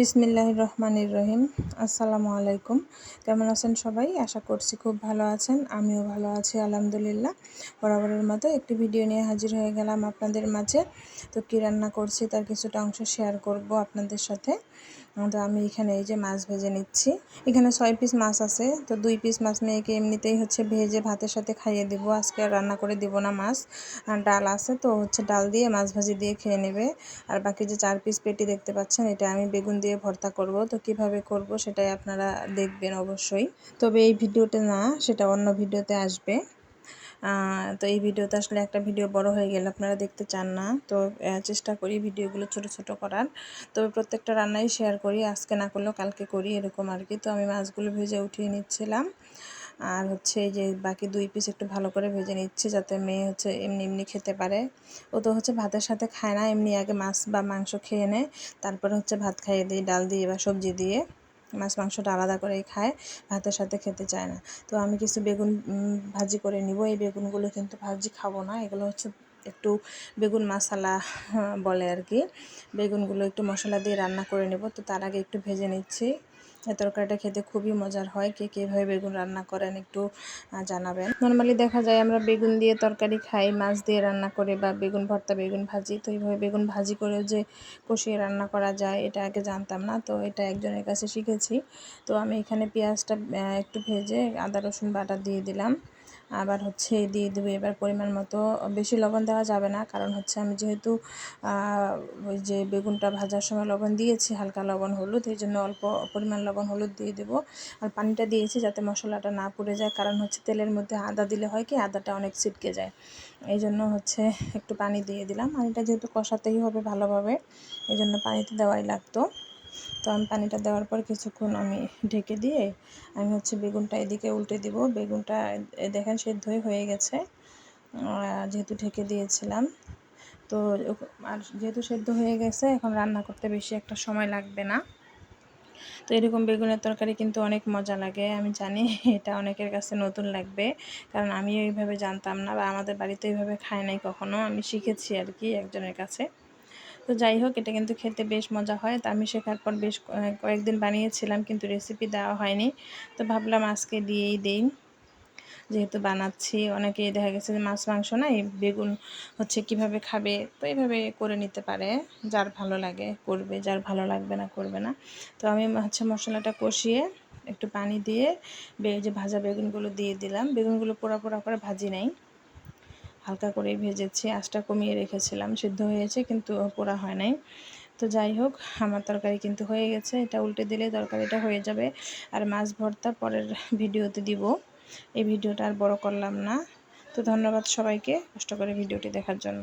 বিসমিল্লাহ রহমানির রহিম। আসসালামু আলাইকুম। কেমন আছেন সবাই? আশা করছি খুব ভালো আছেন। আমিও ভালো আছি, আলহামদুলিল্লাহ। বরাবরের মতো একটি ভিডিও নিয়ে হাজির হয়ে গেলাম আপনাদের মাঝে। তো কী রান্না করছি তার কিছুটা অংশ শেয়ার করব আপনাদের সাথে। তো আমি এখানে এই যে মাছ ভেজে নিচ্ছি। এখানে ছয় পিস মাছ আছে। তো দুই পিস মাছ মেয়েকে এমনিতেই হচ্ছে ভেজে ভাতের সাথে খাইয়ে দিব। আজকে আর রান্না করে দিব না মাছ। আর ডাল আছে, তো হচ্ছে ডাল দিয়ে মাছ ভাজি দিয়ে খেয়ে নেবে। আর বাকি যে চার পিস পেটি দেখতে পাচ্ছেন, এটা আমি বেগুন দিয়ে ভর্তা করব। তো কীভাবে করব সেটাই আপনারা দেখবেন অবশ্যই। তবে এই ভিডিওতে না, সেটা অন্য ভিডিওতে আসবে। তো এই ভিডিওতে আসলে একটা ভিডিও বড় হয়ে গেলে আপনারা দেখতে চান না। তো চেষ্টা করি ভিডিওগুলো ছোট ছোট করার। তবে প্রত্যেকটা রান্নাই শেয়ার করি, আজকে না করলেও কালকে করি, এরকম আর কি। তো আমি মাছগুলো ভেজে উঠিয়ে নিচ্ছিলাম। আর হচ্ছে এই যে বাকি দুই পিস একটু ভালো করে ভেজে নিচ্ছি যাতে মেয়ে হচ্ছে এমনি এমনি খেতে পারে। ও তো হচ্ছে ভাতের সাথে খায় না, এমনি আগে মাছ বা মাংস খেয়ে নেয়, তারপরে হচ্ছে ভাত খাইয়ে দিই ডাল দিয়ে বা সবজি দিয়ে। মাছ মাংসটা আলাদা করেই খায়, ভাতের সাথে খেতে চায় না। তো আমি কিছু বেগুন ভাজি করে নিব। এই বেগুনগুলো কিন্তু ভাজি খাব না, এগুলো হচ্ছে একটু বেগুন মশলা বলে আর কি। বেগুনগুলো একটু মশলা দিয়ে রান্না করে নেব। তো তার আগে একটু ভেজে নিচ্ছি। এই তরকারিটা খেতে খুবই মজার হয়। কে কীভাবে বেগুন রান্না করেন একটু জানাবেন। নর্মালি দেখা যায় আমরা বেগুন দিয়ে তরকারি খাই, মাছ দিয়ে রান্না করে বা বেগুন ভর্তা, বেগুন ভাজি। তো এইভাবে বেগুন ভাজি করেও যে কষিয়ে রান্না করা যায়, এটা আগে জানতাম না। তো এটা একজনের কাছে শিখেছি। তো আমি এখানে পেঁয়াজটা একটু ভেজে আদা, রসুন বাটা দিয়ে দিলাম। আবার হচ্ছে দিয়ে দেবো। এবার পরিমাণ মতো বেশি লবণ দেওয়া যাবে না, কারণ হচ্ছে আমি যেহেতু ওই যে বেগুনটা ভাজার সময় লবণ দিয়েছি, হালকা লবণ হলুদ, এই জন্য অল্প পরিমাণ লবণ হলুদ দিয়ে দেবো। আর পানিটা দিয়েছি যাতে মশলাটা না পুড়ে যায়, কারণ হচ্ছে তেলের মধ্যে আদা দিলে হয় কি, আদাটা অনেক ছিটকে যায়। এই জন্য হচ্ছে একটু পানি দিয়ে দিলাম। পানিটা যেহেতু কষাতেই হবে ভালোভাবে, এই জন্য পানিতে দেওয়াই লাগতো। তো আমি পানিটা দেওয়ার পর কিছুক্ষণ আমি ঢেকে দিয়ে আমি হচ্ছে বেগুনটা এদিকে উল্টে দিব। বেগুনটা দেখেন সেদ্ধই হয়ে গেছে। যেহেতু ঢেকে দিয়েছিলাম। তো আর যেহেতু সেদ্ধ হয়ে গেছে, এখন রান্না করতে বেশি একটা সময় লাগবে না। তো এরকম বেগুনের তরকারি কিন্তু অনেক মজা লাগে। আমি জানি এটা অনেকের কাছে নতুন লাগবে, কারণ আমিও এইভাবে জানতাম না বা আমাদের বাড়িতে এইভাবে খায় নাই কখনো। আমি শিখেছি আর কি একজনের কাছে। তো যাই হোক, এটা কিন্তু খেতে বেশ মজা হয়। তো আমি শেখার পর বেশ কয়েকদিন বানিয়েছিলাম কিন্তু রেসিপি দেওয়া হয়নি। তো ভাবলাম আজকে দিয়েই দেই। যেহেতু বানাচ্ছি, অনেকেই দেখা গেছে যে মাছ, মাংস নাই বেগুন হচ্ছে কীভাবে খাবে, তো এইভাবে করে নিতে পারে। যার ভালো লাগে করবে, যার ভালো লাগবে না করবে না। তো আমি হচ্ছে মশলাটা কষিয়ে একটু পানি দিয়ে যে ভাজা বেগুনগুলো দিয়ে দিলাম। বেগুনগুলো পোড়া পোড়া করে ভাজি নেই। হালকা করেই ভেজেছি, আঁচটা কমিয়ে রেখেছিলাম, সিদ্ধ হয়েছে কিন্তু পোড়া হয় নাই। তো যাই হোক, আমার তরকারি কিন্তু হয়ে গেছে, এটা উল্টে দিলে তরকারিটা হয়ে যাবে। আর মাছ ভর্তা পরের ভিডিওতে দিব, এই ভিডিওটা আর বড় করলাম না। তো ধন্যবাদ সবাইকে, কষ্ট করে ভিডিওটি দেখার জন্য।